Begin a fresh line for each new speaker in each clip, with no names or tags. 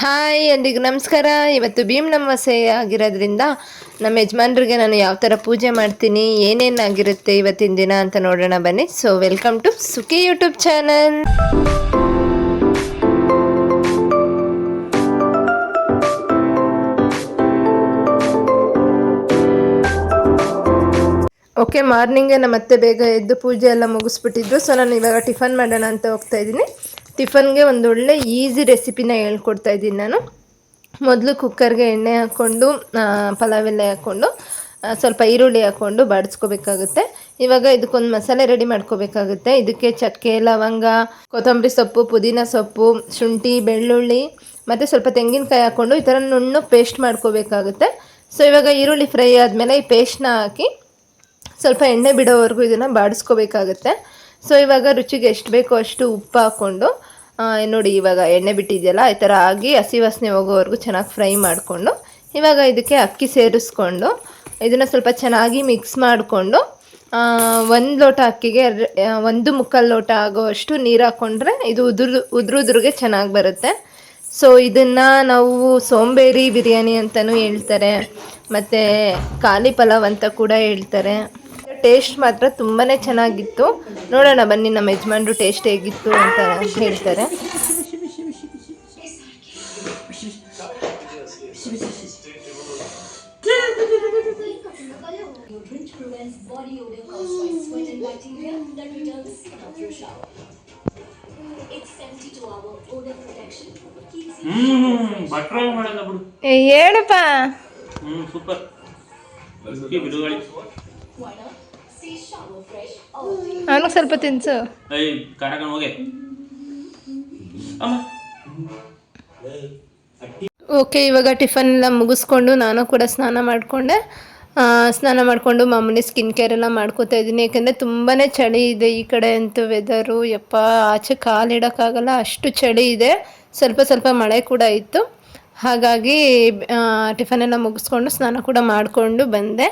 Hi, ಎಲ್ರಿಗೂ ನಮಸ್ಕಾರ. ಇವತ್ತು ಭೀಮ್ ನಮಸ್ಸೆ ಆಗಿರೋದ್ರಿಂದ ನಮ್ಮ ಯಜಮಾನ್ರಿಗೆ ನಾನು ಯಾವ ಥರ ಪೂಜೆ ಮಾಡ್ತೀನಿ ಏನೇನಾಗಿರುತ್ತೆ ಇವತ್ತಿನ ದಿನ ಅಂತ ನೋಡೋಣ ಬನ್ನಿ. So welcome to Sukhi YouTube channel okay ಮಾರ್ನಿಂಗೇ ನಮ್ಮ ಅತ್ತೆ ಬೇಗ ಎದ್ದು ಪೂಜೆ ಎಲ್ಲ ಮುಗಿಸ್ಬಿಟ್ಟಿದ್ರು ಸೊ ನಾನು ಇವಾಗ ಟಿಫನ್ ಮಾಡೋಣ ಅಂತ ಹೋಗ್ತಾ ಇದ್ದೀನಿ. ಟಿಫನ್ಗೆ ಒಂದೊಳ್ಳೆ ಈಸಿ ರೆಸಿಪಿನ ಹೇಳ್ಕೊಡ್ತಾ ಇದ್ದೀನಿ ನಾನು. ಮೊದಲು ಕುಕ್ಕರ್ಗೆ ಎಣ್ಣೆ ಹಾಕ್ಕೊಂಡು ಪಲಾವ್ ಎಲ್ಲ ಹಾಕ್ಕೊಂಡು ಸ್ವಲ್ಪ ಈರುಳ್ಳಿ ಹಾಕ್ಕೊಂಡು ಬಾಡಿಸ್ಕೋಬೇಕಾಗುತ್ತೆ. ಇವಾಗ ಇದಕ್ಕೊಂದು ಮಸಾಲೆ ರೆಡಿ ಮಾಡ್ಕೋಬೇಕಾಗುತ್ತೆ. ಇದಕ್ಕೆ ಚಕ್ಕೆ, ಲವಂಗ, ಕೊತ್ತಂಬರಿ ಸೊಪ್ಪು, ಪುದೀನ ಸೊಪ್ಪು, ಶುಂಠಿ, ಬೆಳ್ಳುಳ್ಳಿ, ಮತ್ತು ಸ್ವಲ್ಪ ತೆಂಗಿನಕಾಯಿ ಹಾಕ್ಕೊಂಡು ಈ ಥರ ನುಣ್ಣು ಪೇಸ್ಟ್ ಮಾಡ್ಕೋಬೇಕಾಗುತ್ತೆ. ಸೊ ಇವಾಗ ಈರುಳ್ಳಿ ಫ್ರೈ ಆದಮೇಲೆ ಈ ಪೇಸ್ಟ್ನ ಹಾಕಿ ಸ್ವಲ್ಪ ಎಣ್ಣೆ ಬಿಡೋವರೆಗೂ ಇದನ್ನು ಬಾಡಿಸ್ಕೋಬೇಕಾಗುತ್ತೆ. ಸೊ ಇವಾಗ ರುಚಿಗೆ ಎಷ್ಟು ಬೇಕೋ ಅಷ್ಟು ಉಪ್ಪು ಹಾಕ್ಕೊಂಡು ನೋಡಿ, ಇವಾಗ ಎಣ್ಣೆ ಬಿಟ್ಟಿದೆಯಲ್ಲ, ಈ ಥರ ಆಗಿ ಹಸಿ ವಾಸನೆ ಹೋಗೋವರೆಗೂ ಚೆನ್ನಾಗಿ ಫ್ರೈ ಮಾಡಿಕೊಂಡು, ಇವಾಗ ಇದಕ್ಕೆ ಅಕ್ಕಿ ಸೇರಿಸ್ಕೊಂಡು, ಇದನ್ನು ಸ್ವಲ್ಪ ಚೆನ್ನಾಗಿ ಮಿಕ್ಸ್ ಮಾಡಿಕೊಂಡು ಒಂದು ಲೋಟ ಅಕ್ಕಿಗೆ ಒಂದು ಮುಕ್ಕಾಲು ಲೋಟ ಆಗೋವಷ್ಟು ನೀರು ಹಾಕ್ಕೊಂಡ್ರೆ ಇದು ಉದುರು, ಉದುರುದ್ರಿಗೆ ಚೆನ್ನಾಗಿ ಬರುತ್ತೆ. ಸೊ ಇದನ್ನು ನಾವು ಸೋಂಬೇರಿ ಬಿರಿಯಾನಿ ಅಂತಲೂ ಹೇಳ್ತಾರೆ, ಮತ್ತು ಖಾಲಿ ಪಲಾವ್ ಅಂತ ಕೂಡ ಹೇಳ್ತಾರೆ. ಟೇಸ್ಟ್ ಮಾತ್ರ ತುಂಬಾ ಚೆನ್ನಾಗಿತ್ತು. ನೋಡೋಣ ಬನ್ನಿ ನಮ್ಮ ಯಜಮಾನ್ರು ಟೇಸ್ಟ್ ಹೇಗಿತ್ತು ಅಂತ ಹೇಳ್ತಾರೆ. ಹೇಳಪ್ಪ.
ಸೂಪರ್.
ಬಿಡುಗಡೆ
ನನಗೆ ಸ್ವಲ್ಪ ತಿನ್ಸು.
ಏಯ್ ಕಾರಕಣ ಹೋಗೆ. ಅಮ್ಮ.
ಓಕೆ ಇವಾಗ ಟಿಫನ್ ಎಲ್ಲ ಮುಗಿಸ್ಕೊಂಡು ನಾನು ಕೂಡ ಸ್ನಾನ ಮಾಡಿಕೊಂಡೆ. ಸ್ನಾನ ಮಾಡಿಕೊಂಡು ಮಾಮೂಲಿ ಸ್ಕಿನ್ ಕೇರ್ ಎಲ್ಲ ಮಾಡ್ಕೋತಾ ಇದ್ದೀನಿ. ಯಾಕಂದರೆ ತುಂಬಾ ಚಳಿ ಇದೆ ಈ ಕಡೆ ಅಂತೂ ವೆದರು ಯಪ್ಪ ಆಚೆ ಕಾಲಿಡೋಕ್ಕಾಗಲ್ಲ ಅಷ್ಟು ಚಳಿ ಇದೆ. ಸ್ವಲ್ಪ ಸ್ವಲ್ಪ ಮಳೆ ಕೂಡ ಇತ್ತು. ಹಾಗಾಗಿ ಟಿಫನ್ ಎಲ್ಲ ಮುಗಿಸ್ಕೊಂಡು ಸ್ನಾನ ಕೂಡ ಮಾಡಿಕೊಂಡು ಬಂದೆ.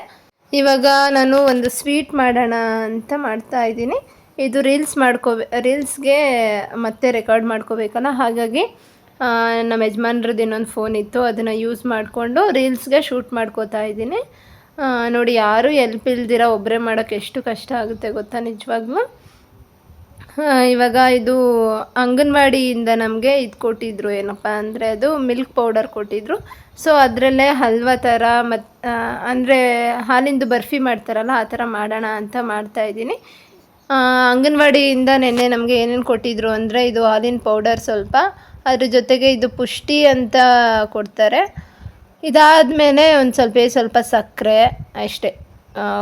ಇವಾಗ ನಾನು ಒಂದು ಸ್ವೀಟ್ ಮಾಡೋಣ ಅಂತ ಮಾಡ್ತಾ ಇದ್ದೀನಿ. ಇದು ರೀಲ್ಸ್ ಮಾಡ್ಕೋಬೇ, ರೀಲ್ಸ್ಗೆ ಮತ್ತೆ ರೆಕಾರ್ಡ್ ಮಾಡ್ಕೋಬೇಕಲ್ಲ? ಹಾಗಾಗಿ ನಮ್ಮ ಯಜಮಾನ್ರದ್ದು ಇನ್ನೊಂದು ಫೋನ್ ಇತ್ತು, ಅದನ್ನು ಯೂಸ್ ಮಾಡಿಕೊಂಡು ರೀಲ್ಸ್ಗೆ ಶೂಟ್ ಮಾಡ್ಕೋತಾ ಇದ್ದೀನಿ. ನೋಡಿ, ಯಾರೂ ಎಲ್ಪ್ ಇಲ್ದಿರ ಒಬ್ಬರೇ ಮಾಡೋಕ್ಕೆ ಎಷ್ಟು ಕಷ್ಟ ಆಗುತ್ತೆ ಗೊತ್ತಾ ನಿಜವಾಗ್ಲೂ? ಇವಾಗ ಇದು ಅಂಗನವಾಡಿಯಿಂದ ನಮಗೆ ಇದು ಕೊಟ್ಟಿದ್ರು ಏನಪ್ಪ ಅಂದರೆ ಅದು ಮಿಲ್ಕ್ ಪೌಡರ್ ಕೊಟ್ಟಿದ್ರು. ಸೊ ಅದರಲ್ಲೇ ಹಲ್ವಾ ಥರ ಮತ್ತು ಅಂದರೆ ಹಾಲಿಂದು ಬರ್ಫಿ ಮಾಡ್ತಾರಲ್ಲ ಆ ಥರ ಮಾಡೋಣ ಅಂತ ಮಾಡ್ತಾ ಆ, ಅಂಗನವಾಡಿಯಿಂದ ನೆನ್ನೆ ನಮಗೆ ಏನೇನು ಕೊಟ್ಟಿದ್ರು ಅಂದರೆ ಇದು ಹಾಲಿನ ಪೌಡರ್ ಸ್ವಲ್ಪ. ಅದ್ರ ಜೊತೆಗೆ ಇದು ಪುಷ್ಟಿ ಅಂತ ಕೊಡ್ತಾರೆ. ಇದಾದಮೇಲೆ ಒಂದು ಸ್ವಲ್ಪ ಸ್ವಲ್ಪ ಸಕ್ಕರೆ ಅಷ್ಟೇ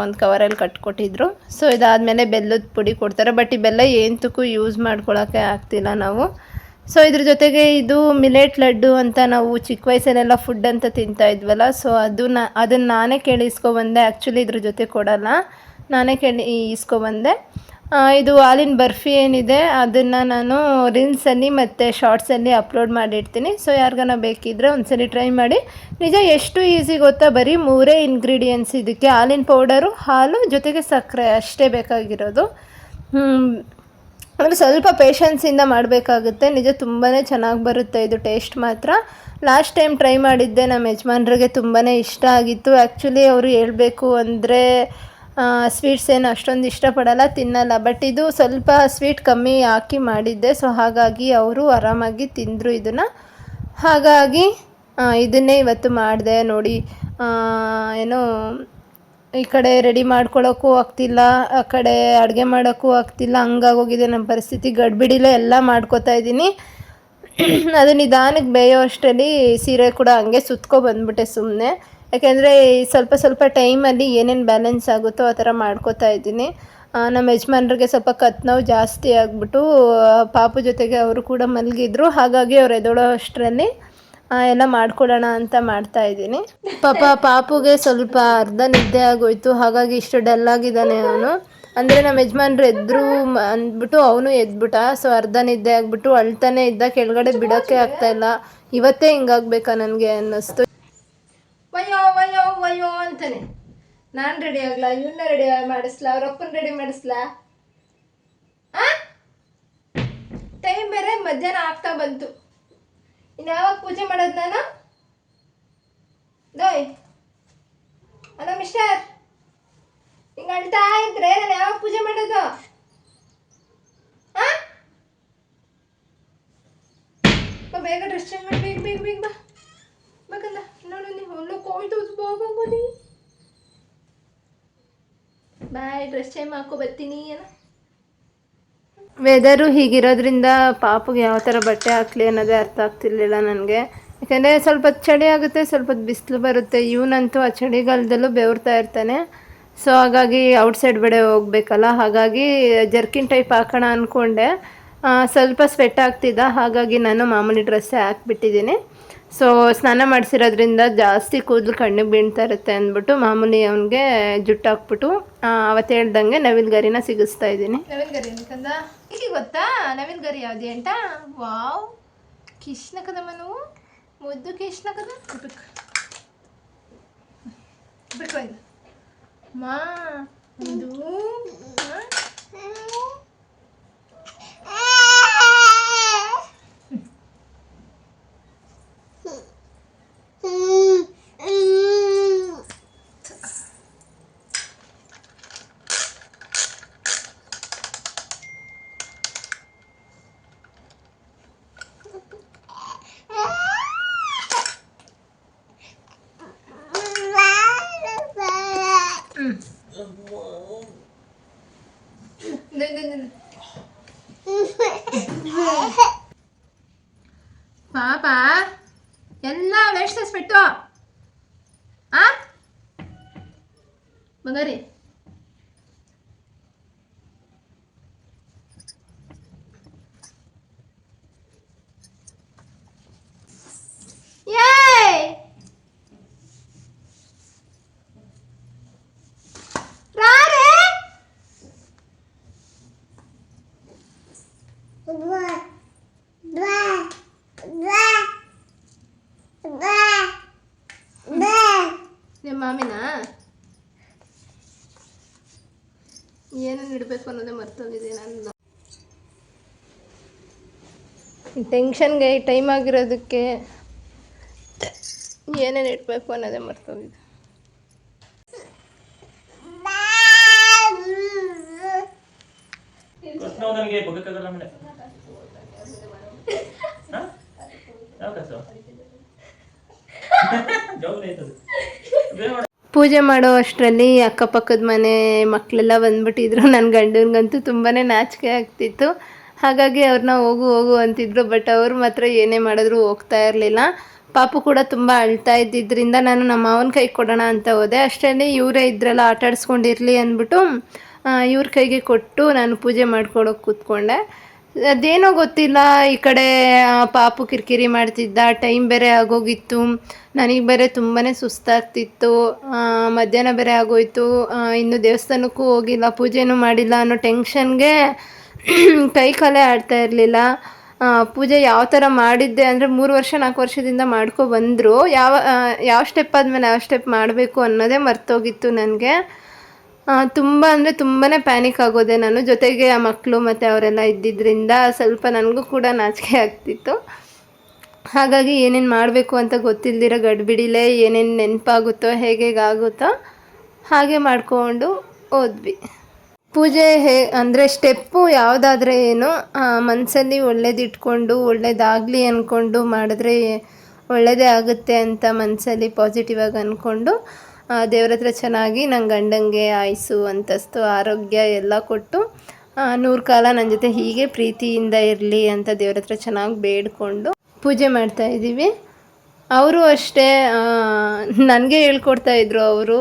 ಒಂದು ಕವರಲ್ಲಿ ಕಟ್ಕೊಟ್ಟಿದ್ರು. ಸೊ ಇದಾದಮೇಲೆ ಬೆಲ್ಲದ ಪುಡಿ ಕೊಡ್ತಾರೆ ಬಟ್ ಈ ಬೆಲ್ಲ ಏನಂತಕ್ಕೂ ಯೂಸ್ ಮಾಡ್ಕೊಳ್ಳೋಕ್ಕೆ ಆಗ್ತಿಲ್ಲ ನಾವು. ಸೊ ಇದ್ರ ಜೊತೆಗೆ ಇದು ಮಿಲೆಟ್ ಲಡ್ಡು ಅಂತ ನಾವು ಚಿಕ್ಕ ವಯಸ್ಸಲ್ಲೆಲ್ಲ ಫುಡ್ ಅಂತ ತಿಂತಾ ಇದ್ವಲ್ಲ ಸೊ ಅದು ಅದನ್ನ ಅದನ್ನು ನಾನೇ ಕೇಳಿ ಇಸ್ಕೊಬಂದೆ. ಆ್ಯಕ್ಚುಲಿ ಇದ್ರ ಜೊತೆ ಕೊಡಲ್ಲ, ನಾನೇ ಕೇಳಿ ಇಸ್ಕೊಬಂದೆ. ಇದು ಹಾಲಿನ ಬರ್ಫಿ ಏನಿದೆ, ಅದನ್ನು ನಾನು ರೀಲ್ಸಲ್ಲಿ ಮತ್ತು ಶಾರ್ಟ್ಸಲ್ಲಿ ಅಪ್ಲೋಡ್ ಮಾಡಿರ್ತೀನಿ. ಸೊ ಯಾರಿಗಾನ ಬೇಕಿದ್ದರೆ ಒಂದ್ಸಲಿ ಟ್ರೈ ಮಾಡಿ. ನಿಜ ಎಷ್ಟು ಈಸಿ ಗೊತ್ತಾ, ಬರೀ ಮೂರೇ ಇಂಗ್ರೀಡಿಯೆಂಟ್ಸ್ ಇದಕ್ಕೆ ಹಾಲಿನ ಪೌಡರು ಹಾಲು ಜೊತೆಗೆ ಸಕ್ಕರೆ ಅಷ್ಟೇ ಬೇಕಾಗಿರೋದು. ಅಂದರೆ ಸ್ವಲ್ಪ ಪೇಷನ್ಸಿಂದ ಮಾಡಬೇಕಾಗುತ್ತೆ. ನಿಜ ತುಂಬಾ ಚೆನ್ನಾಗಿ ಬರುತ್ತೆ ಇದು ಟೇಸ್ಟ್ ಮಾತ್ರ. ಲಾಸ್ಟ್ ಟೈಮ್ ಟ್ರೈ ಮಾಡಿದ್ದೆ ನಮ್ಮ ಯಜಮಾನ್ರಿಗೆ ತುಂಬಾ ಇಷ್ಟ ಆಗಿತ್ತು. ಆ್ಯಕ್ಚುಲಿ ಅವರು ಹೇಳಬೇಕು ಅಂದರೆ ಸ್ವೀಟ್ಸ್ ಏನು ಅಷ್ಟೊಂದು ಇಷ್ಟಪಡಲ್ಲ, ತಿನ್ನಲ್ಲ. ಬಟ್ ಇದು ಸ್ವಲ್ಪ ಸ್ವೀಟ್ ಕಮ್ಮಿ ಹಾಕಿ ಮಾಡಿದ್ದೆ. ಸೊ ಹಾಗಾಗಿ ಅವರು ಆರಾಮಾಗಿ ತಿಂದರು ಇದನ್ನು. ಹಾಗಾಗಿ ಇದನ್ನೇ ಇವತ್ತು ಮಾಡಿದೆ ನೋಡಿ. ಏನೋ ಈ ಕಡೆ ರೆಡಿ ಮಾಡ್ಕೊಳ್ಳೋಕ್ಕೂ ಆಗ್ತಿಲ್ಲ, ಆ ಕಡೆ ಅಡುಗೆ ಮಾಡೋಕ್ಕೂ ಆಗ್ತಿಲ್ಲ, ಹಂಗಾಗೋಗಿದೆ ನಮ್ಮ ಪರಿಸ್ಥಿತಿ, ಗಡ್ಬಿಡಿಲೇ ಎಲ್ಲ ಮಾಡ್ಕೋತಾ ಇದ್ದೀನಿ. ಅದು ನಿಧಾನಕ್ಕೆ ಬೇಯೋ ಅಷ್ಟರಲ್ಲಿ ಸೀರೆ ಕೂಡ ಹಂಗೆ ಸುತ್ಕೊ ಬಂದ್ಬಿಟ್ಟೆ ಸುಮ್ಮನೆ ಯಾಕೆಂದರೆ ಸ್ವಲ್ಪ ಸ್ವಲ್ಪ ಟೈಮಲ್ಲಿ ಏನೇನು ಬ್ಯಾಲೆನ್ಸ್ ಆಗುತ್ತೋ ಆ ಥರ ಮಾಡ್ಕೋತಾ ಇದ್ದೀನಿ. ನಮ್ಮ ಯಜಮಾನ್ರಿಗೆ ಸ್ವಲ್ಪ ಕತ್ ಜಾಸ್ತಿ ಆಗಿಬಿಟ್ಟು ಪಾಪು ಜೊತೆಗೆ ಅವರು ಕೂಡ ಮಲಗಿದ್ರು. ಹಾಗಾಗಿ ಅವ್ರು ಎದೊಳೋ ಅಷ್ಟರಲ್ಲಿ ಎಲ್ಲ ಮಾಡ್ಕೊಡೋಣ ಅಂತ ಮಾಡ್ತಾ ಇದ್ದೀನಿ. ಪಾಪ ಪಾಪುಗೆ ಸ್ವಲ್ಪ ಅರ್ಧ ನಿದ್ದೆ ಆಗೋಯ್ತು. ಹಾಗಾಗಿ ಇಷ್ಟು ಡಲ್ ಆಗಿದ್ದಾನೆ ಅವನು. ಅಂದರೆ ನಮ್ಮ ಯಜಮಾನ್ರು ಎದ್ರು ಅಂದ್ಬಿಟ್ಟು ಅವನು ಎದ್ಬಿಟ್ಟ. ಸೊ ಅರ್ಧ ನಿದ್ದೆ ಆಗ್ಬಿಟ್ಟು ಅಳ್ತಾನೆ ಇದ್ದ. ಕೆಳಗಡೆ ಬಿಡೋಕ್ಕೆ ಆಗ್ತಾ ಇಲ್ಲ. ಇವತ್ತೇ ಹಿಂಗಾಗ್ಬೇಕಾ ನನಗೆ ಅನ್ನಿಸ್ತು. ವಯ್ಯೋ ವಯ್ಯೋ ವಯ್ಯೋ ಅಂತಾನೆ. ನಾನು ರೆಡಿ ಆಗ್ಲಾ? ಇವನ್ನ ರೆಡಿ ಮಾಡಿಸ್ಲಾ? ಅವ್ರ ಅಪ್ಪನ ರೆಡಿ ಮಾಡಿಸ್ಲಾ? ಟೈಮ್ ಬೇರೆ ಮಧ್ಯಾಹ್ನ ಆಗ್ತಾ ಬಂತು. ಇನ್ನು ಯಾವಾಗ ಪೂಜೆ ಮಾಡೋದು ನಾನು? ದೋಯ್. Hello mister. ಹಿಂಗೆ ಅಳ್ತಾ ಇದ್ರೆ ನಾನು ಯಾವಾಗ ಪೂಜೆ ಮಾಡೋದು? ಬೇಗ ಡ್ರೆಸ್ ಚೇಂಜ್ ಮಾಡಿ, ಬೇಗ ಬೇಗ ಬೇಗ ಬಾ. ಬೇಕಂದ ನೋಡು ನೀವು ಒಳ್ಳೆ ಕೋಯ್ತು ಬಾಗೋಗಿ ಬಾಯ್ ಡ್ರೆಸ್ ಚೇಂಜ್ ಮಾಡ್ಕೊ ಬರ್ತೀನಿ, ಏನೋ? ವೆದರು ಹೀಗಿರೋದ್ರಿಂದ ಪಾಪಗೆ ಯಾವ ಥರ ಬಟ್ಟೆ ಹಾಕ್ಲಿ ಅನ್ನೋದೇ ಅರ್ಥ ಆಗ್ತಿರ್ಲಿಲ್ಲ ನನಗೆ. ಯಾಕೆಂದರೆ ಸ್ವಲ್ಪ ಚಳಿ ಆಗುತ್ತೆ, ಸ್ವಲ್ಪ ಬಿಸಿಲು ಬರುತ್ತೆ. ಇವನಂತೂ ಆ ಚಳಿಗಾಲದಲ್ಲೂ ಬೆವರ್ತಾ ಇರ್ತಾನೆ. ಸೊ ಹಾಗಾಗಿ ಔಟ್ಸೈಡ್ ಬಡೆ ಹೋಗ್ಬೇಕಲ್ಲ. ಹಾಗಾಗಿ ಜರ್ಕಿನ್ ಟೈಪ್ ಹಾಕೋಣ ಅಂದ್ಕೊಂಡೆ ಸ್ವಲ್ಪ ಸ್ವೆಟ್ ಆಗ್ತಿದ್ದ. ಹಾಗಾಗಿ ನಾನು ಮಾಮೂಲಿ ಡ್ರೆಸ್ಸೇ ಹಾಕ್ಬಿಟ್ಟಿದ್ದೀನಿ. ಸೊ ಸ್ನಾನ ಮಾಡಿಸಿರೋದ್ರಿಂದ ಜಾಸ್ತಿ ಕೂದಲು ಕಣ್ಣಿಗೆ ಬೀಳ್ತಾ ಇರುತ್ತೆ ಅಂದ್ಬಿಟ್ಟು ಮಾಮೂಲಿ ಅವನಿಗೆ ಜುಟ್ಟು ಹಾಕ್ಬಿಟ್ಟು ಅವತ್ತು ಹೇಳ್ದಂಗೆ ನವಿಲ್ಗರಿನ ಸಿಗಿಸ್ತಾ ಇದ್ದೀನಿ. ನವಿಲ್ ಗರಿ ಈಗ ಗೊತ್ತಾ? ನವೀನ್ ಗರಿ ಯಾವ್ದು ಅಂತ? ವಾವ್. ಕಿಶ್ನ ಕದಮ್ಮ ನಾವು? ಮುದ್ದು ಕಿಶ್ನ ಕದ ಬಿಕ್ ಬಿಕ್ ಒಂದು ಮಾ, ಒಂದು ಪಾಪ ಎಲ್ಲ ವೇಸ್ಟ್ ಬಿಟ್ಟು ಆ? ಬಂಗಾರಿ! ರಾರೆ! ನಿಮ್ಮ ಮಾಮಿನ? ಏನನ್ನು ಇಡಬೇಕು ಅನ್ನೋದೇ ಮರ್ತೋಗಿದೆ ನಾನು ಟೆನ್ಷನ್ಗೆ ಟೈಮ್ ಆಗಿರೋದಕ್ಕೆ ಏನೇನು ಇಡಬೇಕು ಅನ್ನೋದೇ ಮರ್ತೋಗಿದೆ.
ನನಗೆ ಹಾ? ಯಾವ ಕಸು ಜವಾಬ್ದಾರಿ ಆಯ್ತದು.
ಪೂಜೆ ಮಾಡೋ ಅಷ್ಟರಲ್ಲಿ ಅಕ್ಕಪಕ್ಕದ ಮನೆ ಮಕ್ಕಳೆಲ್ಲ ಬಂದ್ಬಿಟ್ಟಿದ್ರು. ನನ್ನ ಗಂಡನಿಗಂತೂ ತುಂಬಾ ನಾಚಿಕೆ ಆಗ್ತಿತ್ತು. ಹಾಗಾಗಿ ಅವ್ರನ್ನ ಹೋಗು ಹೋಗು ಅಂತಿದ್ರು. ಬಟ್ ಅವ್ರು ಮಾತ್ರ ಏನೇ ಮಾಡಿದ್ರು ಹೋಗ್ತಾ ಇರಲಿಲ್ಲ. ಪಾಪು ಕೂಡ ತುಂಬ ಅಳ್ತಾ ಇದ್ದಿದ್ದರಿಂದ ನಾನು ನಮ್ಮ ಮಾವನ ಕೈ ಕೊಡೋಣ ಅಂತ ಹೋದೆ. ಅಷ್ಟರಲ್ಲಿ ಇವರೇ ಇದ್ರಲ್ಲ ಆಟ ಆಡಿಸ್ಕೊಂಡಿರಲಿ ಅಂದ್ಬಿಟ್ಟು ಇವ್ರ ಕೈಗೆ ಕೊಟ್ಟು ನಾನು ಪೂಜೆ ಮಾಡ್ಕೊಳಕ್ಕೆ ಕೂತ್ಕೊಂಡೆ. ಅದೇನೋ ಗೊತ್ತಿಲ್ಲ, ಈ ಕಡೆ ಪಾಪು ಕಿರಿಕಿರಿ ಮಾಡ್ತಿದ್ದ ಟೈಮ್ ಬೇರೆ ಆಗೋಗಿತ್ತು, ನನಗೆ ಬೇರೆ ತುಂಬಾ ಸುಸ್ತಾಗ್ತಿತ್ತು ಮಧ್ಯಾಹ್ನ ಬೇರೆ ಆಗೋಯ್ತು ಇನ್ನು ದೇವಸ್ಥಾನಕ್ಕೂ ಹೋಗಿಲ್ಲ, ಪೂಜೆನೂ ಮಾಡಿಲ್ಲ ಅನ್ನೋ ಟೆನ್ಷನ್ಗೆ ಕೈ ಕಾಲೇ ಆಡ್ತಾ ಇರಲಿಲ್ಲ. ಪೂಜೆ ಯಾವ ಥರ ಮಾಡಿದ್ದೆ ಅಂದರೆ ಮೂರು ವರ್ಷ, ನಾಲ್ಕು ವರ್ಷದಿಂದ ಮಾಡ್ಕೊ ಬಂದರು. ಯಾವ ಯಾವ ಸ್ಟೆಪ್ ಆದಮೇಲೆ ಯಾವ ಸ್ಟೆಪ್ ಮಾಡಬೇಕು ಅನ್ನೋದೇ ಮರ್ತೋಗಿತ್ತು ನನಗೆ. ತುಂಬ ಅಂದರೆ ತುಂಬಾ ಪ್ಯಾನಿಕ್ ಆಗೋದೆ ನಾನು. ಜೊತೆಗೆ ಆ ಮಕ್ಕಳು ಮತ್ತು ಅವರೆಲ್ಲ ಇದ್ದಿದ್ದರಿಂದ ಸ್ವಲ್ಪ ನನಗೂ ಕೂಡ ನಾಚಿಕೆ ಆಗ್ತಿತ್ತು. ಹಾಗಾಗಿ ಏನೇನು ಮಾಡಬೇಕು ಅಂತ ಗೊತ್ತಿಲ್ದಿರೋ ಗಡ್ಬಿಡಿಲೇ ಏನೇನು ನೆನಪಾಗುತ್ತೋ, ಹೇಗೆ ಆಗುತ್ತೋ ಹಾಗೆ ಮಾಡಿಕೊಂಡು ಹೋದ್ವಿ. ಪೂಜೆ ಹೇ, ಅಂದರೆ ಸ್ಟೆಪ್ಪು ಯಾವುದಾದ್ರೆ ಏನು ಮನಸ್ಸಲ್ಲಿ ಒಳ್ಳೇದಿಟ್ಕೊಂಡು, ಒಳ್ಳೇದಾಗಲಿ ಅಂದ್ಕೊಂಡು ಮಾಡಿದ್ರೆ ಒಳ್ಳೆಯದೇ ಆಗುತ್ತೆ ಅಂತ ಮನಸ್ಸಲ್ಲಿ ಪಾಸಿಟಿವ್ ಆಗಿ ಅಂದ್ಕೊಂಡು ದೇವ್ರ ಹತ್ರ ಚೆನ್ನಾಗಿ ನನ್ನ ಗಂಡಂಗೆ ಆಯಸ್ಸು ಅಂತಸ್ತು, ಆರೋಗ್ಯ ಎಲ್ಲ ಕೊಟ್ಟು ನೂರು ಕಾಲ ನನ್ನ ಜೊತೆ ಹೀಗೆ ಪ್ರೀತಿಯಿಂದ ಇರಲಿ ಅಂತ ದೇವ್ರ ಹತ್ರ ಚೆನ್ನಾಗಿ ಬೇಡ್ಕೊಂಡು ಪೂಜೆ ಮಾಡ್ತಾ ಇದ್ದೀವಿ. ಅವರು ಅಷ್ಟೇ ನನಗೆ ಹೇಳ್ಕೊಡ್ತಾ ಇದ್ರು ಅವರು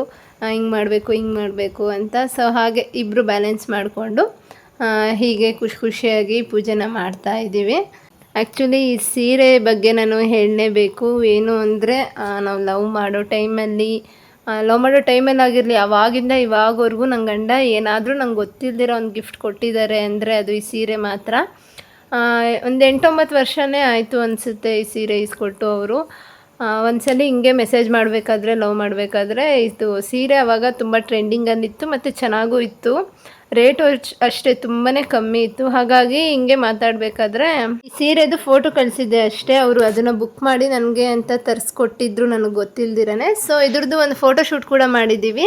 ಹಿಂಗೆ ಮಾಡಬೇಕು ಹಿಂಗೆ ಮಾಡಬೇಕು ಅಂತ. ಸೊ ಹಾಗೆ ಇಬ್ಬರು ಬ್ಯಾಲೆನ್ಸ್ ಮಾಡಿಕೊಂಡು ಹೀಗೆ ಖುಷಿ ಖುಷಿಯಾಗಿ ಪೂಜೆನ ಮಾಡ್ತಾ ಇದ್ದೀವಿ. ಆ್ಯಕ್ಚುಲಿ ಈ ಸೀರೆ ಬಗ್ಗೆ ನಾನು ಹೇಳಲೇಬೇಕು. ಏನು ಅಂದರೆ ನಾವು ಲವ್ ಮಾಡೋ ಟೈಮಲ್ಲಿ ಲವ್ ಮಾಡೋ ಟೈಮಲ್ಲಿ ಆಗಿರಲಿ, ಅವಾಗಿಂದ ಇವಾಗವರೆಗೂ ನನ್ನ ಗಂಡ ಏನಾದರೂ ನಂಗೆ ಗೊತ್ತಿಲ್ದಿರೋ ಒಂದು ಗಿಫ್ಟ್ ಕೊಟ್ಟಿದ್ದಾರೆ ಅಂದರೆ ಅದು ಈ ಸೀರೆ ಮಾತ್ರ. ಒಂದು ಎಂಟೊಂಬತ್ತು ವರ್ಷನೇ ಆಯಿತು ಅನಿಸುತ್ತೆ ಈ ಸೀರೆ ಇಸ್ಕೊಟ್ಟು ಅವರು. ಒಂದ್ಸಲಿ ಹಿಂಗೆ ಮೆಸೇಜ್ ಮಾಡಬೇಕಾದ್ರೆ ಲವ್ ಮಾಡಬೇಕಾದ್ರೆ, ಇದು ಸೀರೆ ಅವಾಗ ತುಂಬ ಟ್ರೆಂಡಿಂಗಲ್ಲಿತ್ತು ಮತ್ತು ಚೆನ್ನಾಗೂ ಇತ್ತು. ರೇಟು ಅಷ್ಟೇ ತುಂಬಾ ಕಮ್ಮಿ ಇತ್ತು. ಹಾಗಾಗಿ ಹಿಂಗೆ ಮಾತಾಡಬೇಕಾದ್ರೆ ಸೀರೆದು ಫೋಟೋ ಕಳಿಸಿದ್ದೆ ಅಷ್ಟೇ. ಅವರು ಅದನ್ನು ಬುಕ್ ಮಾಡಿ ನನಗೆ ಅಂತ ತರಿಸ್ಕೊಟ್ಟಿದ್ರು ನನಗೆ ಗೊತ್ತಿಲ್ದಿರನೆ. ಸೊ ಇದ್ರದ್ದು ಒಂದು ಫೋಟೋ ಶೂಟ್ ಕೂಡ ಮಾಡಿದ್ದೀವಿ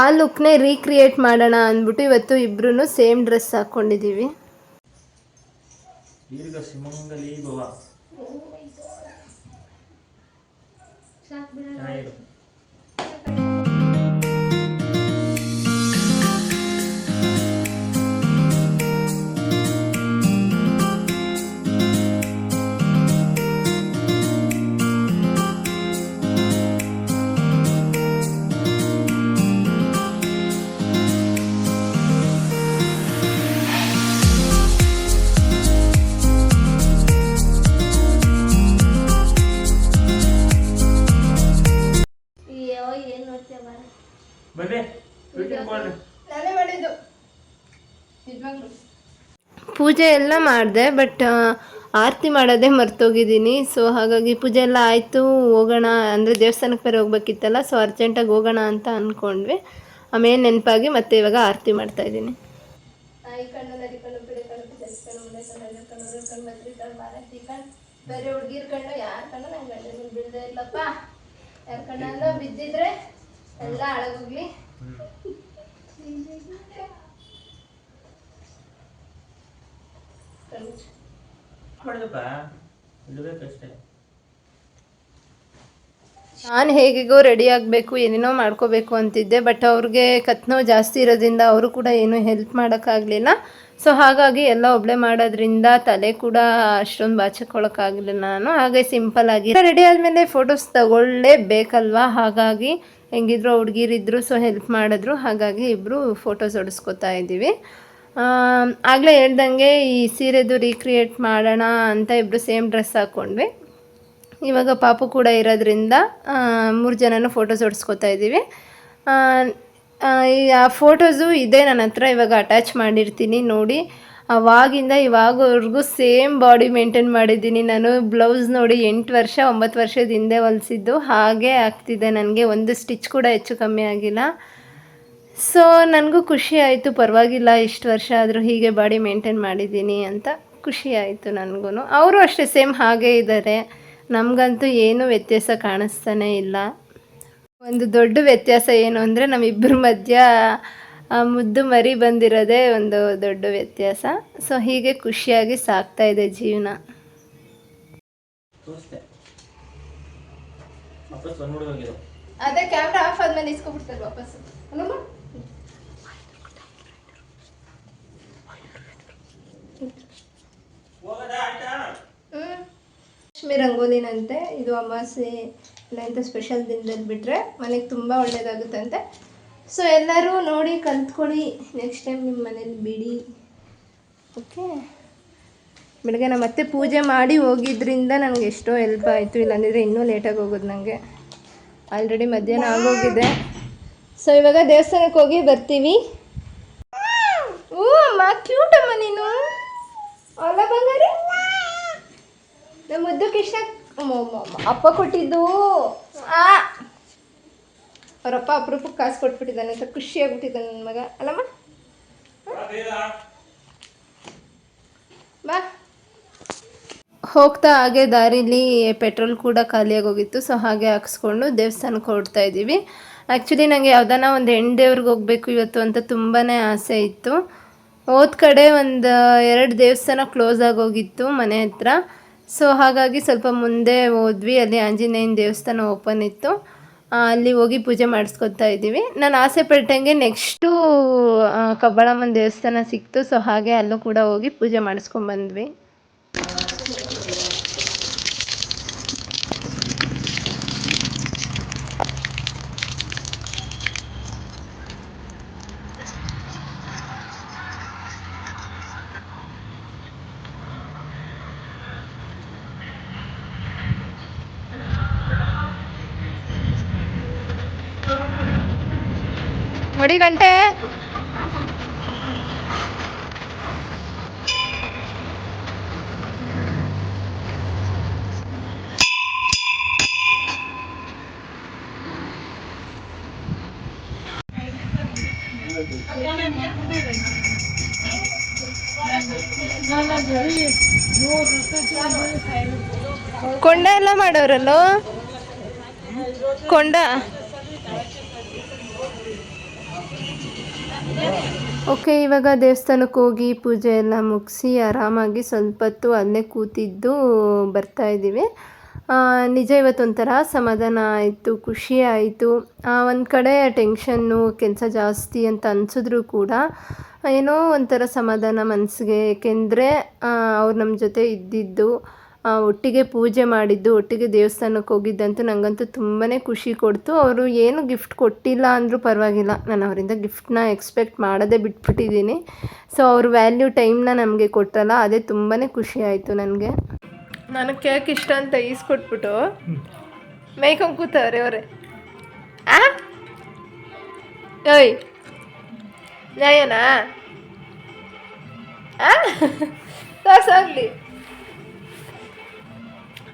ಆ ಲುಕ್ನೇ ರೀಕ್ರಿಯೇಟ್ ಮಾಡೋಣ ಅಂದ್ಬಿಟ್ಟು ಇವತ್ತು ಇಬ್ರು ಸೇಮ್ ಡ್ರೆಸ್ ಹಾಕ್ಕೊಂಡಿದ್ದೀವಿ ನಾನೇ ಮಾಡಿದ್ದು. ಪೂಜೆ ಎಲ್ಲ ಮಾಡಿದೆ ಬಟ್ ಆರತಿ ಮಾಡೋದೇ ಮರ್ತೋಗಿದ್ದೀನಿ. ಸೊ ಹಾಗಾಗಿ ಪೂಜೆ ಎಲ್ಲ ಆಯಿತು ಹೋಗೋಣ. ಅಂದರೆ ದೇವಸ್ಥಾನಕ್ಕೆ ಬೇರೆ ಹೋಗ್ಬೇಕಿತ್ತಲ್ಲ ಸೊ ಅರ್ಜೆಂಟಾಗಿ ಹೋಗೋಣ ಅಂತ ಅಂದ್ಕೊಂಡ್ವಿ ಆಮೇಲೆ ನೆನಪಾಗಿ ಮತ್ತೆ ಇವಾಗ ಆರತಿ ಮಾಡ್ತಾ ಇದ್ದೀನಿ. ಬೇರೆ ಹುಡುಗಿರ್ ಕಣ್ಣು ಯಾರ ಕಣ್ಣು? ನಂಗೆ ಗಂಡ ಮೇಲೆ ಬೀಳದೆ ಇಲ್ಲಪ್ಪ. ಯಾರ ಕಣ್ಣಲ್ಲ ಬಿದ್ದಿದ್ರೆ ಎಲ್ಲ ನಾನು ಹೇಗಿಗೋ ರೆಡಿ ಆಗಬೇಕು, ಏನೇನೋ ಮಾಡ್ಕೋಬೇಕು ಅಂತಿದ್ದೆ ಬಟ್ ಅವ್ರಿಗೆ ಕತ್ನೋ ಜಾಸ್ತಿ ಇರೋದ್ರಿಂದ ಅವರು ಕೂಡ ಏನೂ ಹೆಲ್ಪ್ ಮಾಡೋಕ್ಕಾಗಲಿಲ್ಲ. ಸೊ ಹಾಗಾಗಿ ಎಲ್ಲ ಒಬ್ಳೆ ಮಾಡೋದ್ರಿಂದ ತಲೆ ಕೂಡ ಅಷ್ಟೊಂದು ಬಾಚಕೊಳಕ್ಕಾಗಲಿಲ್ಲ ನಾನು. ಹಾಗೆ ಸಿಂಪಲ್ ಆಗಿ. ರೆಡಿ ಆದಮೇಲೆ ಫೋಟೋಸ್ ತಗೊಳ್ಳೇಬೇಕಲ್ವಾ? ಹಾಗಾಗಿ ಹೆಂಗಿದ್ರು ಹುಡುಗಿರಿದ್ರು ಸೊ ಹೆಲ್ಪ್ ಮಾಡಿದ್ರು. ಹಾಗಾಗಿ ಇಬ್ಬರು ಫೋಟೋಸ್ ಹೊಡಿಸ್ಕೊತಾ ಇದ್ದೀವಿ. ಆಗಲೇ ಹೇಳ್ದಂಗೆ ಈ ಸೀರೆದು ರೀಕ್ರಿಯೇಟ್ ಮಾಡೋಣ ಅಂತ ಇಬ್ಬರು ಸೇಮ್ ಡ್ರೆಸ್ ಹಾಕ್ಕೊಂಡ್ವಿ ಇವಾಗ ಪಾಪು ಕೂಡ ಇರೋದ್ರಿಂದ ಮೂರು ಜನನೂ ಫೋಟೋಸ್ ಹೊಡ್ಸ್ಕೊತಾ ಇದ್ದೀವಿ. ಆ, ಫೋಟೋಸು ಇದೆ ನನ್ನ ಹತ್ರ ಇವಾಗ ಅಟ್ಯಾಚ್ ಮಾಡಿರ್ತೀನಿ ನೋಡಿ. ಅವಾಗಿಂದ ಇವಾಗವರೆಗೂ ಸೇಮ್ ಬಾಡಿ ಮೇಂಟೈನ್ ಮಾಡಿದ್ದೀನಿ. ನಾನು ಬ್ಲೌಸ್ ನೋಡಿ ಎಂಟು ವರ್ಷ, ಒಂಬತ್ತು ವರ್ಷದ ಹಿಂದೆ ಹೊಲಿಸಿದ್ದು. ಹಾಗೆ ಆಗ್ತಿದೆ ನನಗೆ. ಒಂದು ಸ್ಟಿಚ್ ಕೂಡ ಹೆಚ್ಚು ಕಮ್ಮಿ ಆಗಿಲ್ಲ. ಸೊ ನನಗೂ ಖುಷಿ ಆಯಿತು. ಪರವಾಗಿಲ್ಲ, ಇಷ್ಟು ವರ್ಷ ಆದರೂ ಹೀಗೆ ಬಾಡಿ ಮೇಂಟೈನ್ ಮಾಡಿದ್ದೀನಿ ಅಂತ ಖುಷಿ ಆಯಿತು ನನಗೂ ಅವರು ಅಷ್ಟೇ ಸೇಮ್ ಹಾಗೇ ಇದ್ದಾರೆ. ನಮಗಂತೂ ಏನೂ ವ್ಯತ್ಯಾಸ ಕಾಣಿಸ್ತಾನೇ ಇಲ್ಲ. ಒಂದು ದೊಡ್ಡ ವ್ಯತ್ಯಾಸ ಏನು ಅಂದರೆ ನಮ್ಮಿಬ್ಬರ ಮಧ್ಯ ಮುದ್ದು ಮರಿ ಬಂದಿರೋದೇ ಒಂದು ದೊಡ್ಡ ವ್ಯತ್ಯಾಸ. ಸೊ ಹೀಗೆ ಖುಷಿಯಾಗಿ ಸಾಕ್ತಾ ಇದೆ ಜೀವನ. ಅದೇ ಕ್ಯಾಮ್ರಾ ಆಫ್ ಆದ್ಮೇಲೆ ಇಸ್ಕೊಬಿಡ್ತಾರೆ ವಾಪಸ್. ಲಕ್ಷ್ಮಿ ರಂಗೋಲಿನಂತೆ. ಇದು ಇಂಥ ಸ್ಪೆಷಲ್ ದಿನದಲ್ಲಿ ಬಿಟ್ಟರೆ ಮನೆಗೆ ತುಂಬ ಒಳ್ಳೆಯದಾಗುತ್ತಂತೆ ಸೊ ಎಲ್ಲರೂ ನೋಡಿ ಕಲ್ತ್ಕೊಳ್ಳಿ. ನೆಕ್ಸ್ಟ್ ಟೈಮ್ ನಿಮ್ಮ ಮನೇಲಿ ಬಿಡಿ. ಓಕೆ ಬೆಳಗ್ಗೆ ನಾನು ಮತ್ತೆ ಪೂಜೆ ಮಾಡಿ ಹೋಗಿದ್ರಿಂದ ನನಗೆ ಎಷ್ಟೋ ಹೆಲ್ಪ್ ಆಯಿತು. ಇಲ್ಲಾಂದರೆ ಇನ್ನೂ ಲೇಟಾಗಿ ಹೋಗೋದು ನನಗೆ ಆಲ್ರೆಡಿ ಮಧ್ಯಾಹ್ನ ಆಗೋಗಿದೆ ಸೊ ಇವಾಗ ದೇವಸ್ಥಾನಕ್ಕೆ ಹೋಗಿ ಬರ್ತೀವಿ. ಓ ಅಮ್ಮ ಕ್ಯೂಟ್ ಅಮ್ಮ ನೀನು. ಅಲ್ಲ ಬಂಗಾರಿ? ನಮ್ಮ ಮುದ್ದು ಕೃಷ್ಣ ಅಪ್ಪ ಕೊಟ್ಟಿದ್ದು. ಆ ಅವರಪ್ಪ ಅಪರೂಪಕ್ಕೆ ಕಾಸು ಕೊಟ್ಬಿಟ್ಟಿದ್ದಾನೆ ಅಂತ ಖುಷಿಯಾಗ್ಬಿಟ್ಟಿದ್ದಾನೆ ನನ್ನ ಮಗ. ಅಲ್ಲಮ್ಮ? ಬಾ. ಹೋಗ್ತಾ ಹಾಗೆ ದಾರಿಲಿ ಪೆಟ್ರೋಲ್ ಕೂಡ ಖಾಲಿಯಾಗಿ ಹೋಗಿತ್ತು ಸೊ ಹಾಗೆ ಹಾಕ್ಸ್ಕೊಂಡು ದೇವಸ್ಥಾನಕ್ಕೆ ಹೊರಡ್ತಾ ಇದ್ದೀವಿ. ಆ್ಯಕ್ಚುಲಿ ನನಗೆ ಯಾವ್ದಾನ ಒಂದು ದೇವ್ರಿಗೆ ಹೋಗಬೇಕು ಇವತ್ತು ಅಂತ ತುಂಬಾ ಆಸೆ ಇತ್ತು. ಹೋದ ಕಡೆ ಒಂದು ಎರಡು ದೇವಸ್ಥಾನ ಕ್ಲೋಸ್ ಆಗೋಗಿತ್ತು ಮನೆ ಹತ್ರ. ಸೊ ಹಾಗಾಗಿ ಸ್ವಲ್ಪ ಮುಂದೆ ಹೋದ್ವಿ. ಅಲ್ಲಿ ಆಂಜನೇಯನ ದೇವಸ್ಥಾನ ಓಪನ್ ಇತ್ತು. ಅಲ್ಲಿ ಹೋಗಿ ಪೂಜೆ ಮಾಡಿಸ್ಕೊತಾ ಇದ್ದೀವಿ. ನಾನು ಆಸೆ ಪಟ್ಟಂಗೆ ನೆಕ್ಸ್ಟು ಕಬ್ಬಾಳಮ್ಮನ ದೇವಸ್ಥಾನ ಸಿಕ್ತು. ಸೊ ಹಾಗೆ ಅಲ್ಲೂ ಕೂಡ ಹೋಗಿ ಪೂಜೆ ಮಾಡಿಸ್ಕೊಂಬಂದ್ವಿ ನೋಡಿ ಗಂಟೆ. ಕೊಂಡ ಎಲ್ಲ ಮಾಡೋರಲ್ಲೋ? ಕೊಂಡ? ಓಕೆ, ಇವಾಗ ದೇವಸ್ಥಾನಕ್ಕೆ ಹೋಗಿ ಪೂಜೆ ಎಲ್ಲ ಮುಗಿಸಿ ಆರಾಮಾಗಿ ಸ್ವಲ್ಪ ಹೊತ್ತು ಅಲ್ಲೇ ಕೂತಿದ್ದು ಬರ್ತಾ ಇದ್ದೀವಿ. ನಿಜ ಇವತ್ತೊಂಥರ ಸಮಾಧಾನ ಆಯಿತು, ಖುಷಿ ಆಯಿತು. ಒಂದು ಕಡೆ ಟೆನ್ಷನ್ನು, ಕೆಲಸ ಜಾಸ್ತಿ ಅಂತ ಅನಿಸಿದ್ರು ಕೂಡ ಏನೋ ಒಂಥರ ಸಮಾಧಾನ ಮನಸ್ಸಿಗೆ ಏಕೆಂದರೆ ಅವ್ರು ನಮ್ಮ ಜೊತೆ ಇದ್ದಿದ್ದು. ಒಟ್ಟಿಗೆ ಪೂಜೆ ಮಾಡಿದ್ದು, ಒಟ್ಟಿಗೆ ದೇವಸ್ಥಾನಕ್ಕೆ ಹೋಗಿದ್ದಂತೂ ನನಗಂತೂ ತುಂಬಾ ಖುಷಿ ಕೊಡ್ತು. ಅವರು ಏನು ಗಿಫ್ಟ್ ಕೊಟ್ಟಿಲ್ಲ ಅಂದರೂ ಪರವಾಗಿಲ್ಲ. ನಾನು ಅವರಿಂದ ಗಿಫ್ಟ್ನ ಎಕ್ಸ್ಪೆಕ್ಟ್ ಮಾಡೋದೇ ಬಿಟ್ಬಿಟ್ಟಿದ್ದೀನಿ. ಸೊ ಅವ್ರ ವ್ಯಾಲ್ಯೂ ಟೈಮ್ನ ನಮಗೆ ಕೊಟ್ಟಲ್ಲ ಅದೇ ತುಂಬಾ ಖುಷಿ ಆಯಿತು ನನಗೆ. ನಾನು ಕೇಕ್ ಇಷ್ಟ ಅಂತ ಈಸ್ಕೊಟ್ಬಿಟ್ಟು ಮೇಯ್ಕೊಂಡು ಕೂತವ್ರೆ ಅವರೇ ಆ? ಓಯ್ ನಯನಾ ತೋರ್ಸಾಗ್ಲಿ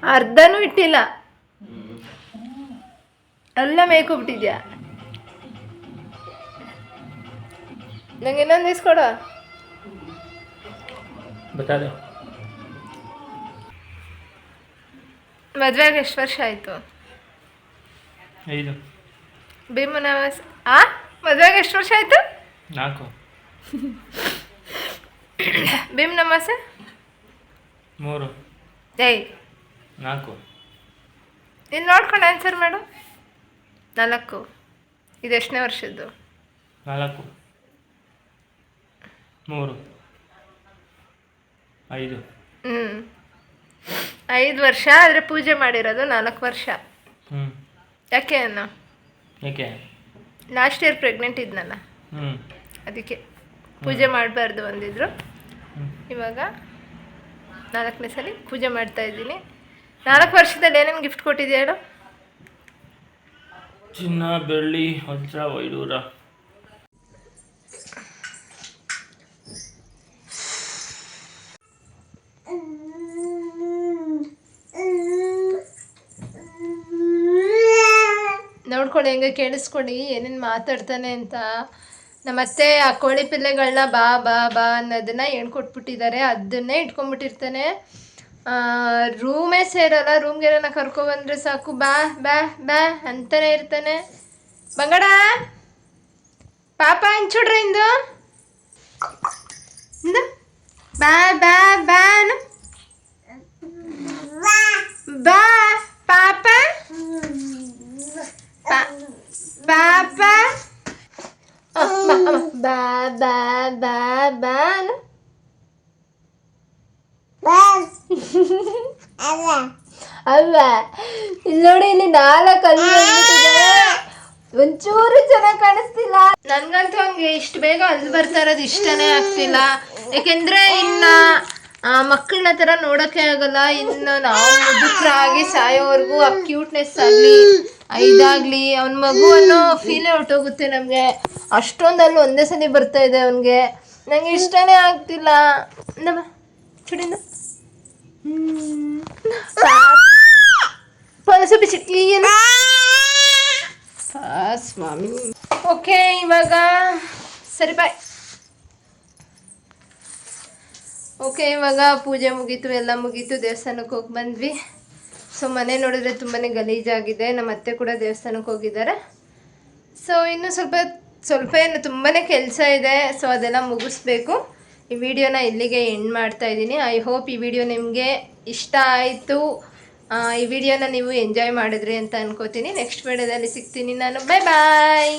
ಅರ್ಧನೂ ಇಟ್ಟಿಲ್ಲ. ಎಲ್ಲ ಮೇಯ್ಕೊಬಿಟ್ಟಿದ್ಯಾ? ನಂಗೆ ಇನ್ನೊಂದು ಇಸ್ಕೊಡ ಮದ್ವೆಗೆ ಎಷ್ಟು ವರ್ಷ ಆಯಿತು?
ಭೀಮನವಾಸ
ಭೀಮನ ಆ? ಮದ್ವೆಗೆ ಎಷ್ಟು ವರ್ಷ ಆಯಿತು?
ನಾಲ್ಕು.
ಭೀಮ್ ನಮಾಸೆ
ಮೂರು.
ಏಯ್
ನಾಲ್ಕು.
ಇಲ್ಲಿ ನೋಡ್ಕೊಂಡು ಆನ್ಸರ್ ಮಾಡು. ನಾಲ್ಕು. ಇದು ಎಷ್ಟನೇ ವರ್ಷದ್ದು?
ನಾಲ್ಕು. ಮೂರು. ಐದು.
ಹ್ಞೂ ಐದು ವರ್ಷ ಆದರೆ ಪೂಜೆ ಮಾಡಿರೋದು ನಾಲ್ಕು ವರ್ಷ.
ಹ್ಞೂ
ಯಾಕೆ ಅನ್ನ
ಯಾಕೆ?
ಲಾಸ್ಟ್ ಇಯರ್ ಪ್ರೆಗ್ನೆಂಟ್ ಇದ್ನಲ್ಲ.
ಹ್ಞೂ
ಅದಕ್ಕೆ ಪೂಜೆ ಮಾಡಬಾರ್ದು ಅಂದಿದ್ರು. ಇವಾಗ ನಾಲ್ಕನೇ ಸಲ ಪೂಜೆ ಮಾಡ್ತಾ ಇದ್ದೀನಿ. ನಾಲ್ಕು ವರ್ಷದಲ್ಲಿ ಏನೇನು ಗಿಫ್ಟ್ ಕೊಟ್ಟಿದ್ಯಾ ಹೇಳು?
ಚಿನ್ನ ಬೆಳ್ಳಿ ವಜ್ರ ವೈಡೂರ.
ನೋಡ್ಕೊಳ್ಳಿ ಹೆಂಗೆ ಕೇಳಿಸ್ಕೊಳ್ಳಿ ಏನೇನು ಮಾತಾಡ್ತಾನೆ ಅಂತ. ನಮ್ಮತ್ತೆ ಆ ಕೋಳಿ ಪಿಲ್ಲೆಗಳನ್ನ ಬಾ ಬಾ ಬಾ ಅನ್ನೋದನ್ನ ಹೇಳ್ಕೊಟ್ಬಿಟ್ಟಿದ್ದಾರೆ. ಅದನ್ನೇ ಇಟ್ಕೊಂಡ್ಬಿಟ್ಟಿರ್ತಾನೆ ರೂಮೇ ಸೇರಲ್ಲ ರೂಮ್ಗೆ ಏನಾರ ಕರ್ಕೊಬಂದ್ರೆ ಸಾಕು. ಬಾ ಬಾ ಬಾ ಅಂತಾನೆ ಇರ್ತಾನೆ. ಬಂಗಡ? ಪಾಪ ಹಂಚುಡ್ರ ಇಂದು? ಇಂದು? ಬಾ ಬಾ ಬಾ ಅನ್ನು. ಬಾ ಪಾಪ. Pa- Papa. Oh, ma, ma, ba. ಇಲ್ಲಿ ನೋಡಿ ಇಲ್ಲಿ ನಾಲ್ಕು ಅಲ್ಲಿ. ಒಂಚೂರು ಚೆನ್ನಾಗಿ ಕಾಣಿಸ್ತಿಲ್ಲ. ನನ್ಗಂತೂ ಹಂಗೆ ಇಷ್ಟು ಬೇಗ ಅಲ್ಲಿ ಬರ್ತಾ ಇರೋದು ಇಷ್ಟನೇ ಆಗ್ತಿಲ್ಲ. ಯಾಕೆಂದ್ರೆ ಇನ್ನ ಮಕ್ಕಳನ್ನ ತರ ನೋಡಕ್ಕೆ ಆಗಲ್ಲ. ಇನ್ನು ನಾವು ಮುದುಕರಾಗಿ ಸಾಯೋವರೆಗೂ ಆ ಕ್ಯೂಟ್ನೆಸ್ ಆಗ್ಲಿ ಇದಾಗ್ಲಿ ಅವನ ಮಗು ಅನ್ನೋ ಫೀಲೇ ಹೊರ್ಟೋಗುತ್ತೆ ನಮಗೆ. ಅಷ್ಟೊಂದಲ್ಲಿ ಒಂದೇ ಸಲ ಬರ್ತಾ ಇದೆ ಅವನ್ಗೆ. ನಂಗೆ ಇಷ್ಟನೇ ಆಗ್ತಿಲ್ಲ. ನಮ್ಮ ಚುಡಿನ ಬಿಸಿ ಏನು? ಆ, ಸ್ವಾಮಿ ಓಕೆ ಇವಾಗ ಸರಿ ಬಾಯ್ ಓಕೆ ಇವಾಗ ಪೂಜೆ ಮುಗೀತು ಎಲ್ಲ ಮುಗೀತು ದೇವಸ್ಥಾನಕ್ಕೆ ಹೋಗಿ ಬಂದ್ವಿ. ಸೊ ಮನೆ ನೋಡಿದ್ರೆ ತುಂಬಾ ಗಲೀಜಾಗಿದೆ ನಮ್ಮ ಅತ್ತೆ ಕೂಡ ದೇವಸ್ಥಾನಕ್ಕೆ ಹೋಗಿದ್ದಾರೆ. ಸೊ ಇನ್ನು ಸ್ವಲ್ಪ ಸ್ವಲ್ಪ ಏನು ತುಂಬಾ ಕೆಲಸ ಇದೆ ಸೊ ಅದೆಲ್ಲ ಮುಗಿಸ್ಬೇಕು. ಈ ವಿಡಿಯೋನ ಇಲ್ಲಿಗೆ ಎಂಡ್ ಮಾಡ್ತಾ ಇದ್ದೀನಿ. ಐ ಹೋಪ್ ಈ ವಿಡಿಯೋ ನಿಮಗೆ ಇಷ್ಟ ಆಯಿತು. ಈ ವಿಡಿಯೋನ ನೀವು ಎಂಜಾಯ್ ಮಾಡಿದ್ರಿ ಅಂತ ಅನ್ಕೋತೀನಿ. ನೆಕ್ಸ್ಟ್ ವಿಡಿಯೋದಲ್ಲಿ ಸಿಗ್ತೀನಿ ನಾನು. ಬಾಯ್ ಬಾಯ್